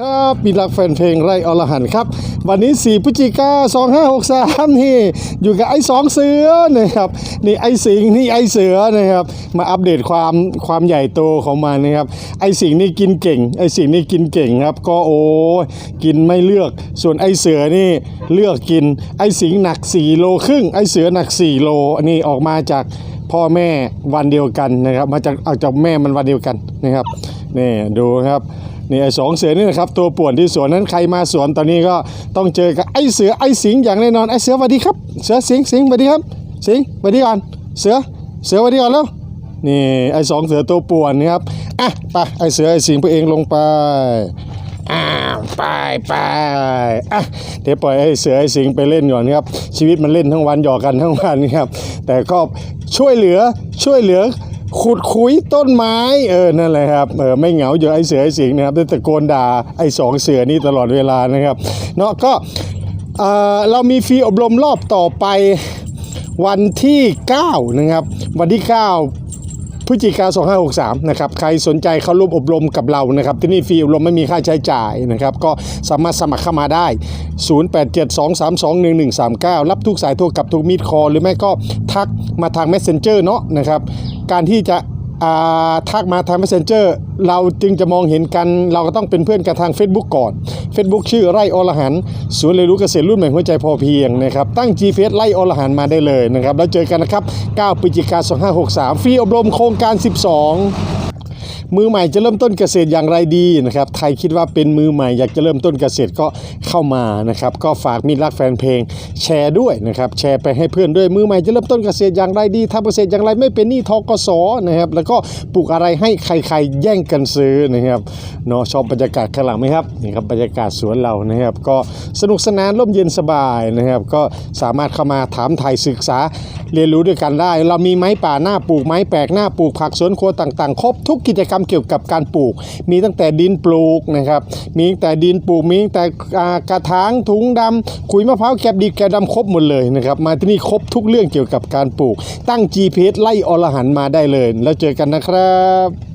ครับมีรักแฟนเพลงไรอรหันครับ วันนี้ 4พฤศจิกา2563 นี่ อยู่กับไอ้สองเสือนะครับ นี่ไอ้สิงนี่ไอ้เสือนะครับ มาอัปเดตความความใหญ่โตของมันนะครับ ไอ้สิงนี่กินเก่ง ไอ้สิงนี่กินเก่งครับ ก็โอ้กินไม่เลือก ส่วนไอ้เสือนี่เลือกกิน ไอ้สิงห์หนัก 4 โลครึ่ง ไอ้เสือหนัก 4 โล อันนี้ออกมาจากพ่อแม่วันเดียวกันนะครับ มาจากเอาจากแม่มันวันเดียวกันนะครับ นี่ดูครับนี่ไอ้สองเสือนี่นะครับตัวป่วนที่สวนนั้นใครมาสวนตอนนี้ก็ต้องเจอกับไอ้เสือไอ้สิงอย่างแน่นอนไอ้เสือสวัสดีครับ เสือสิงสิงสวัสดีครับ สิงสวัสดีก่อนเสือเสือสวัสดีก่อนแล้วนี่ไอ้สองเสือตัวป่วนนะครับอะไปไอ้เสือไอ้สิงไปเองลงไปอ่าไปไปอะเดี๋ยวปล่อยไอ้เสือไอ้สิงไปเล่นก่อนครับ ชีวิตมันเล่นทั้งวันหยอกกันทั้งวันครับ แต่ก็ช่วยเหลือช่วยเหลือ ขุดคุยต้นไม้เออนั่นแหละครับเออไม่เหงาอยู่ไอเสือไอสิงนะครับได้ตะโกนด่าไอสองเสือนี่ตลอดเวลานะครับเนาะก็เออเรามีฟรีอบรมรอบต่อไปวันที่ 9 นะครับ วันที่ 9 พฤศจิกา2563นะครับใครสนใจเข้าร่วมอบรมกับเรานะครับที่นี่ฟรีอบรมไม่มีค่าใช้จ่ายนะครับก็สามารถสมัครเข้ามาได้ 0872321139 รับทุกสายโทรกับทุกมีดคอ หรือไม่ก็ทักมาทาง Messenger เนาะนะครับการที่จะ ทักมาทาง Messenger เราจึงจะมองเห็นกัน เราก็ต้องเป็นเพื่อนกันทาง Facebook ก่อน Facebook ชื่อไร่อรหันต์ศูนย์เรียนรู้เกษตรรุ่นใหม่หัวใจพอเพียงนะครับ ตั้ง GPS ไร่อรหันมาได้เลยนะครับ แล้วเจอกันนะครับ 9พฤศจิกายน2563 ฟรีอบรมโครงการ 12 มือใหม่จะเริ่มต้นเกษตรอย่างไรดีนะครับใครคิดว่าเป็นมือใหม่อยากจะเริ่มต้นเกษตรก็เข้ามานะครับก็ฝากมิตรรักแฟนเพลงแชร์ด้วยนะครับแชร์ไปให้เพื่อนด้วยมือใหม่จะเริ่มต้นเกษตรอย่างไรดีทำเกษตรอย่างไรไม่เป็นหนี้ทกสนะครับแล้วก็ปลูกอะไรให้ใครๆแย่งกันซื้อนะครับเนาะชอบบรรยากาศข้างหลังไหมครับนี่ครับบรรยากาศสวนเรานะครับก็สนุกสนานร่มเย็นสบายนะครับก็สามารถเข้ามาถามไทยศึกษาเรียนรู้ด้วยกันได้ เรามีไม้ป่าหน้าปลูกไม้แปลกหน้าปลูกผักสวนครัวต่างๆ ครบทุกกิจกรรมเกี่ยวกับการปลูก มีตั้งแต่ดินปลูกนะครับ มีตั้งแต่ดินปลูก มีตั้งแต่กระถางถุงดำขุยมะพร้าวแกบดีแกบดำครบหมดเลยนะครับ มาที่นี่ครบทุกเรื่องเกี่ยวกับการปลูก ตั้ง GPS ไล่อรหันมาได้เลย แล้วเจอกันนะครับ